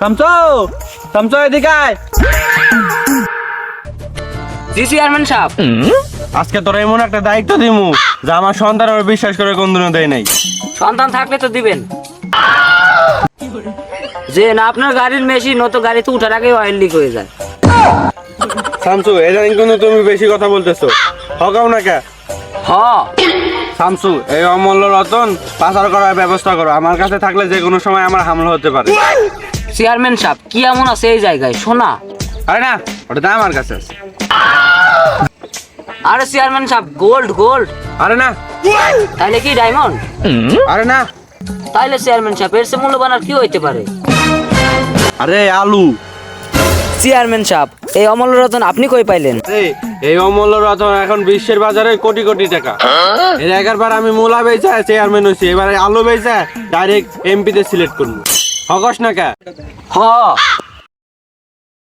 শামসু শামসু এদিকে আয়। জি চেয়ারম্যান সাহেব। আজকে তোর এমন একটা দায়িত্ব দিমু যা আমার সন্তান ওর বিশ্বাস করে কোনদিনও দেয় নাই। সন্তান থাকলে তো দিবেন। যে না আপনার গাড়ির মেশিন ও তো গাড়িতে উঠার আগে অয়েল লিক হয়ে যায়। শামসু এটা কিন্তু তুমি বেশি কথা বলতেছো। হকাও না কে? হ। শামসু এই অমূল্য রতন পাচার করার ব্যবস্থা করো। আমার কাছে থাকলে যে কোনো সময় আমার হামলা হতে পারে। চেয়ারম্যান সাহেব কি এমন আছে এই জায়গায়? শোনা। আরে না ওটা তো আমার কাছে আছে। আরে চেয়ারম্যান সাহেব গোল্ড গোল্ড আরে না। তাইলে কি ডায়মন্ড আরে না। তাইলে চেয়ারম্যান সাহেব এর চেয়ে মূল্যবান আর কি হইতে পারে? আরে আলু। চেয়ারম্যান সাহেব এই অমল রতন আপনি কই পাইলেন? এই অমল রতন এখন বিশ্বের বাজারে কোটি কোটি টাকা। এর একবার আমি মূলা বেচা চেয়ারম্যান হইছি এবারে আলু বেচা ডাইরেক্ট এমপিতে সিলেক্ট করব। হগস না কে? হ।